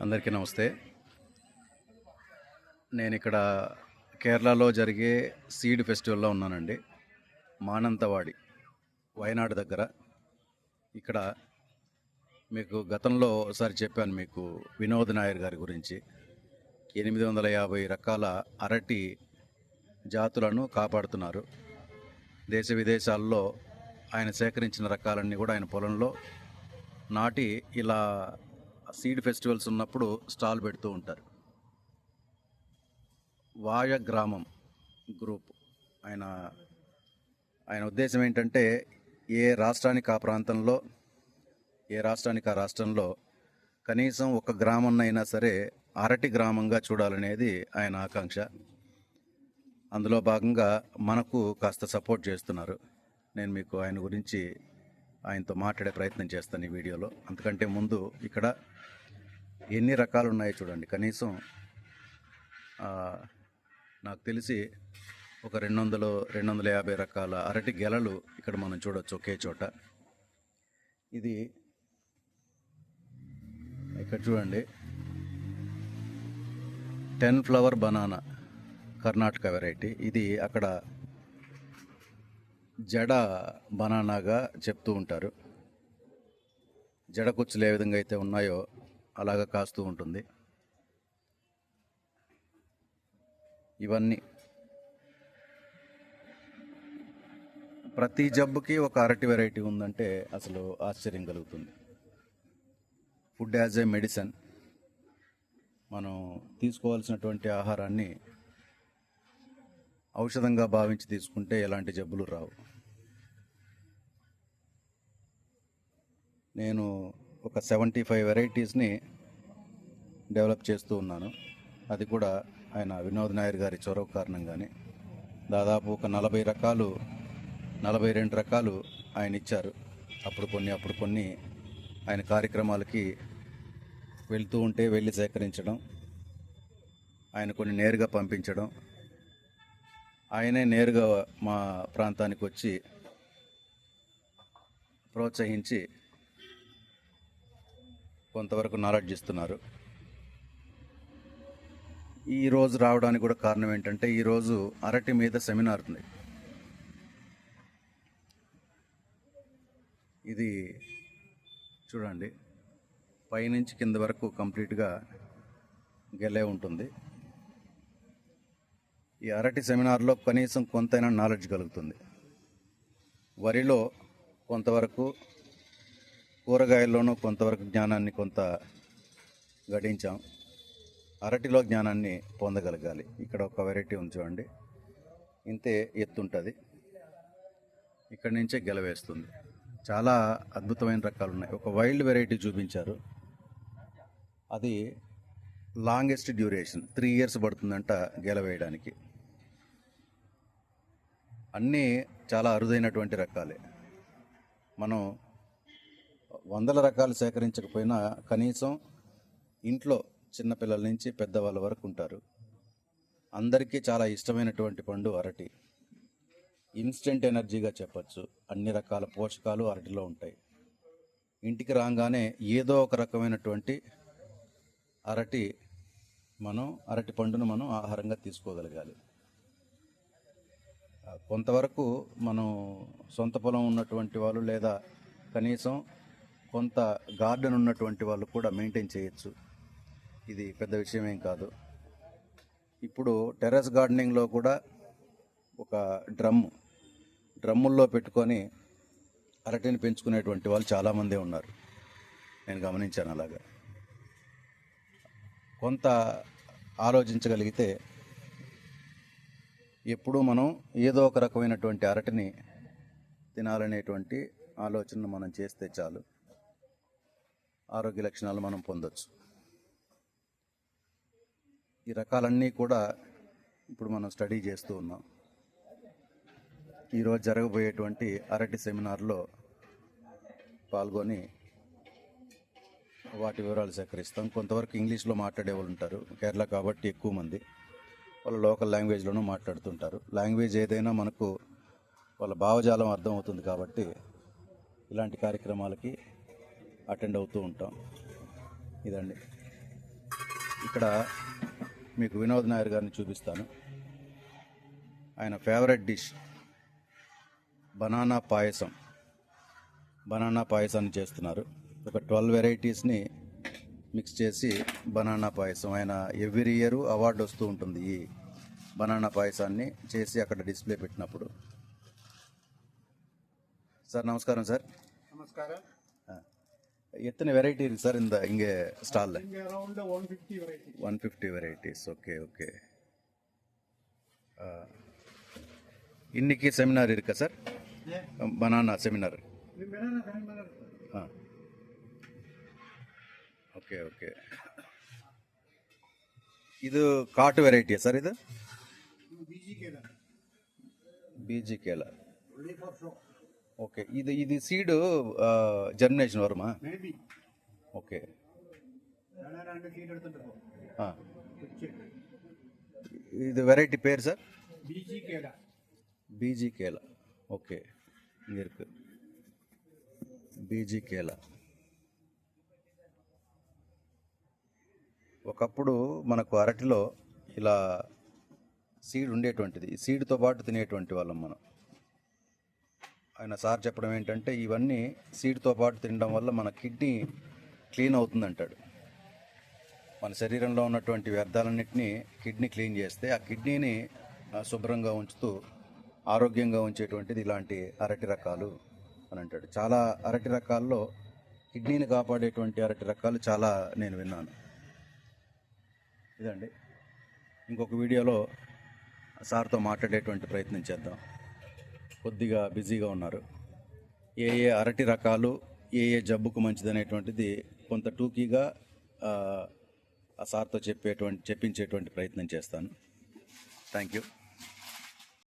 అందరికీ నమస్తే. నేను ఇక్కడ కేరళలో జరిగే సీడ్ ఫెస్టివల్లో ఉన్నానండి. మానంతవాడి వయనాడు దగ్గర. ఇక్కడ మీకు గతంలో ఒకసారి చెప్పాను మీకు వినోద్ నాయర్ గారి గురించి. ఎనిమిది వందల యాభై రకాల అరటి జాతులను కాపాడుతున్నారు. దేశ విదేశాల్లో ఆయన సేకరించిన రకాలన్నీ కూడా ఆయన పొలంలో నాటి ఇలా సీడ్ ఫెస్టివల్స్ ఉన్నప్పుడు స్టాల్ పెడుతూ ఉంటారు. వాయ గ్రామం గ్రూప్ ఆయన ఆయన ఉద్దేశం ఏంటంటే ఏ రాష్ట్రానికి ఆ ప్రాంతంలో ఏ రాష్ట్రానికి ఆ రాష్ట్రంలో కనీసం ఒక గ్రామం అయినా సరే అరటి గ్రామంగా చూడాలనేది ఆయన ఆకాంక్ష. అందులో భాగంగా మనకు కాస్త సపోర్ట్ చేస్తున్నారు. నేను మీకు ఆయన గురించి ఆయనతో మాట్లాడే ప్రయత్నం చేస్తాను ఈ వీడియోలో. అంతకంటే ముందు ఇక్కడ ఎన్ని రకాలు ఉన్నాయో చూడండి. కనీసం నాకు తెలిసి ఒక రెండు వందలు రెండు వందల యాభై రకాల అరటి గెలలు ఇక్కడ మనం చూడొచ్చు ఒకే చోట. ఇది ఇక్కడ చూడండి. Ten flower banana Karnataka variety. ఇది అక్కడ జడ బనానాగా చెప్తూ ఉంటారు. జడ కుచ్చులు ఏ విధంగా అయితే ఉన్నాయో అలాగా కాస్తూ ఉంటుంది. ఇవన్నీ ప్రతి జబ్బుకి ఒక అరటి వెరైటీ ఉందంటే అసలు ఆశ్చర్యం కలుగుతుంది. ఫుడ్ యాజ్ ఏ మెడిసిన్ మనం తీసుకోవాల్సినటువంటి ఆహారాన్ని ఔషధంగా భావించి తీసుకుంటే ఎలాంటి జబ్బులు రావు. నేను ఒక సెవెంటీ ఫైవ్ వెరైటీస్ని డెవలప్ చేస్తూ ఉన్నాను. అది కూడా ఆయన వినోద్ నాయర్ గారి చొరవ కారణంగానే. దాదాపు ఒక నలభై రకాలు నలభై రెండు రకాలు ఆయన ఇచ్చారు. అప్పుడు కొన్ని అప్పుడు కొన్ని ఆయన కార్యక్రమాలకి వెళ్తూ ఉంటే వెళ్ళి సేకరించడం ఆయన కొన్ని నేరుగా పంపించడం ఆయనే నేరుగా మా ప్రాంతానికి వచ్చి ప్రోత్సహించి కొంతవరకు నాలెడ్జ్ ఇస్తున్నారు. ఈ రోజు రావడానికి కూడా కారణం ఏంటంటే ఈరోజు అరటి మీద సెమినార్ ఉంది. ఇది చూడండి పైనుంచి కింద వరకు కంప్లీట్గా గెలే ఉంటుంది. ఈ అరటి సెమినార్లో కనీసం కొంతైనా నాలెడ్జ్ కలుగుతుంది. వరిలో కొంతవరకు కూరగాయల్లోనూ కొంతవరకు జ్ఞానాన్ని కొంత గడించాం. అరటిలో జ్ఞానాన్ని పొందగలగాలి. ఇక్కడ ఒక వెరైటీ ఉంది చూడండి. ఇంతే ఎత్తుంటుంది. ఇక్కడి నుంచే గెలవేస్తుంది. చాలా అద్భుతమైన రకాలు ఉన్నాయి. ఒక వైల్డ్ వెరైటీ చూపించారు. అది లాంగెస్ట్ డ్యూరేషన్ త్రీ ఇయర్స్ పడుతుందంట గెలవేయడానికి. అన్నీ చాలా అరుదైనటువంటి రకాలే. మనం వందల రకాలు సేకరించకపోయినా కనీసం ఇంట్లో చిన్నపిల్లల నుంచి పెద్దవాళ్ళ వరకు ఉంటారు. అందరికీ చాలా ఇష్టమైనటువంటి పండు అరటి. ఇన్స్టెంట్ ఎనర్జీగా చెప్పచ్చు. అన్ని రకాల పోషకాలు అరటిలో ఉంటాయి. ఇంటికి రాగానే ఏదో ఒక రకమైనటువంటి అరటి మనం అరటి పండును మనం ఆహారంగా తీసుకోగలగాలి. కొంతవరకు మనం సొంత పొలం ఉన్నటువంటి వాళ్ళు లేదా కనీసం కొంత గార్డెన్ ఉన్నటువంటి వాళ్ళు కూడా మెయింటైన్ చేయొచ్చు. ఇది పెద్ద విషయం ఏం కాదు. ఇప్పుడు టెర్రస్ గార్డెనింగ్లో కూడా ఒక డ్రమ్ డ్రమ్ముల్లో పెట్టుకొని అరటిని పెంచుకునేటువంటి వాళ్ళు చాలామంది ఉన్నారు. నేను గమనించాను అలాగా. కొంత ఆలోచించగలిగితే ఎప్పుడూ మనం ఏదో ఒక రకమైనటువంటి అరటిని తినాలనేటువంటి ఆలోచన మనం చేస్తే చాలు. ఆరోగ్య లక్షణాలు మనం పొందొచ్చు. ఈ రకాలన్నీ కూడా ఇప్పుడు మనం స్టడీ చేస్తూ ఉన్నాం. ఈరోజు జరగబోయేటువంటి అరటి సెమినార్లో పాల్గొని వాటి వివరాలు సేకరిస్తాం. కొంతవరకు ఇంగ్లీష్లో మాట్లాడే వాళ్ళు ఉంటారు. కేరళ కాబట్టి ఎక్కువ మంది. వాళ్ళు లోకల్ లాంగ్వేజ్లోనూ మాట్లాడుతుంటారు. లాంగ్వేజ్ ఏదైనా మనకు వాళ్ళ భావజాలం అర్థమవుతుంది కాబట్టి ఇలాంటి కార్యక్రమాలకి అటెండ్ అవుతూ ఉంటాం. ఇదండి. ఇక్కడ మీకు వినోద్ నాయర్ గారిని చూపిస్తాను. ఆయన favourite dish banana payasam. Banana పాయసాన్ని చేస్తున్నారు. ఒక ట్వెల్వ్ వెరైటీస్ని మిక్స్ చేసి బనానా పాయసం. ఆయన ఎవ్రీ ఇయర్ అవార్డు వస్తూ ఉంటుంది ఈ బనానా పాయసాన్ని చేసి అక్కడ డిస్ప్లే పెట్టినప్పుడు. சார் நமஸ்காரம் சார் நமஸ்காரம் எத்தனை வெரைட்டி இருக்குது சார் இந்த இங்கே ஸ்டாலில் one fifty variety one fifty varieties okay okay இன்னைக்கு செமினார் இருக்கா சார் பனானா செமினார் ஆ ஓகே ஓகே இது காட்டு வெரைட்டியா சார் இது ಬೀಜಿ ಕೇಳ ಒಳ್ಳೆ ಫಾರ್ ಶೋ ಓಕೆ ಇದು ಇದು ಸೀಡು ಜರ್ಮಿನೇಷನ್ வருமா ಮೇ ಬಿ ಓಕೆ ನಾನು ரெண்டு சீட் எடுத்துட்டு ஆ வச்சு இது வெரைட்டி பேர் சார் ಬಿ ಜಿ ಕೇಳ బీజీ కేల ఓకే இங்கே இருக்கு బీజీ కేల ఒకప్పుడు మనకు అరటిలో ఇలా సీడ్ ఉండేటువంటిది. ఈ సీడ్తో పాటు తినేటువంటి వాళ్ళం మనం. ఆయన సార్ చెప్పడం ఏంటంటే ఇవన్నీ సీడ్తో పాటు తినడం వల్ల మన కిడ్నీ క్లీన్ అవుతుంది అంటాడు మన శరీరంలో ఉన్నటువంటి వ్యర్థాలన్నింటినీ కిడ్నీ క్లీన్ చేస్తే ఆ కిడ్నీని శుభ్రంగా ఉంచుతూ ఆరోగ్యంగా ఉంచేటువంటిది ఇలాంటి అరటి రకాలు అని అంటాడు. చాలా అరటి రకాల్లో కిడ్నీని కాపాడేటువంటి అరటి రకాలు చాలా నేను విన్నాను. ఇదండి. ఇంకొక వీడియోలో సార్తో మాట్లాడేటువంటి ప్రయత్నం చేద్దాం. కొద్దిగా బిజీగా ఉన్నారు. ఏ ఏ అరటి రకాలు ఏ ఏ జబ్బుకు మంచిదనేటువంటిది కొంత టూకీగా ఆ సార్తో చెప్పేటువంటి చెప్పించేటువంటి ప్రయత్నం చేస్తాను. Thank you.